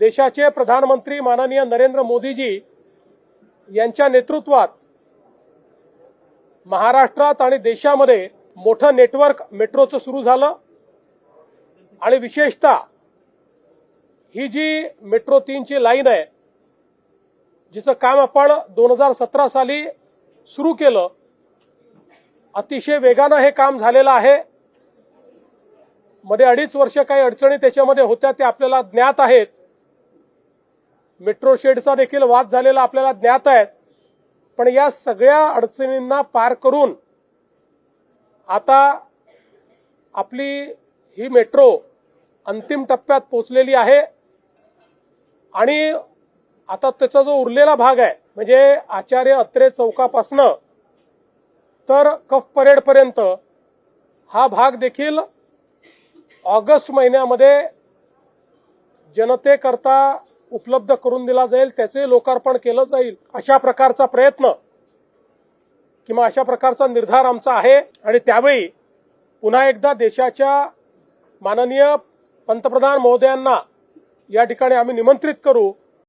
देशाचे प्रधानमंत्री माननीय नरेंद्र मोदीजी यांच्या नेतृत्वात महाराष्ट्रात आणि देशामध्ये मोठं नेटवर्क मेट्रोचं सुरू झालं. आणि विशेषतः ही जी मेट्रो तीनची लाईन आहे जिचं काम आपण दोन हजार सतरा साली सुरू केलं अतिशय वेगानं हे काम झालेलं आहे. मध्ये अडीच वर्ष काही अडचणी त्याच्यामध्ये होत्या ते आपल्याला ज्ञात आहेत. मेट्रो शेडचा देखील वाद झालेला आपल्याला ज्ञात आहे. पण या सगळ्या अडचणींना पार करून आता आपली ही मेट्रो अंतिम टप्प्यात पोचलेली आहे. आणि आता त्याचा जो उरलेला भाग आहे म्हणजे आचार्य अत्रे चौकापासनं तर कफ परेडपर्यंत हा भाग देखील ऑगस्ट महिन्यामध्ये जनतेकरता उपलब्ध करून दिला जाईल त्याचे लोकार्पण केलं जाईल. अशा प्रकारचा प्रयत्न किंवा अशा प्रकारचा निर्धार आमचा आहे. आणि त्यावेळी पुन्हा एकदा देशाच्या माननीय पंतप्रधान महोदयांना या ठिकाणी आम्ही निमंत्रित करू.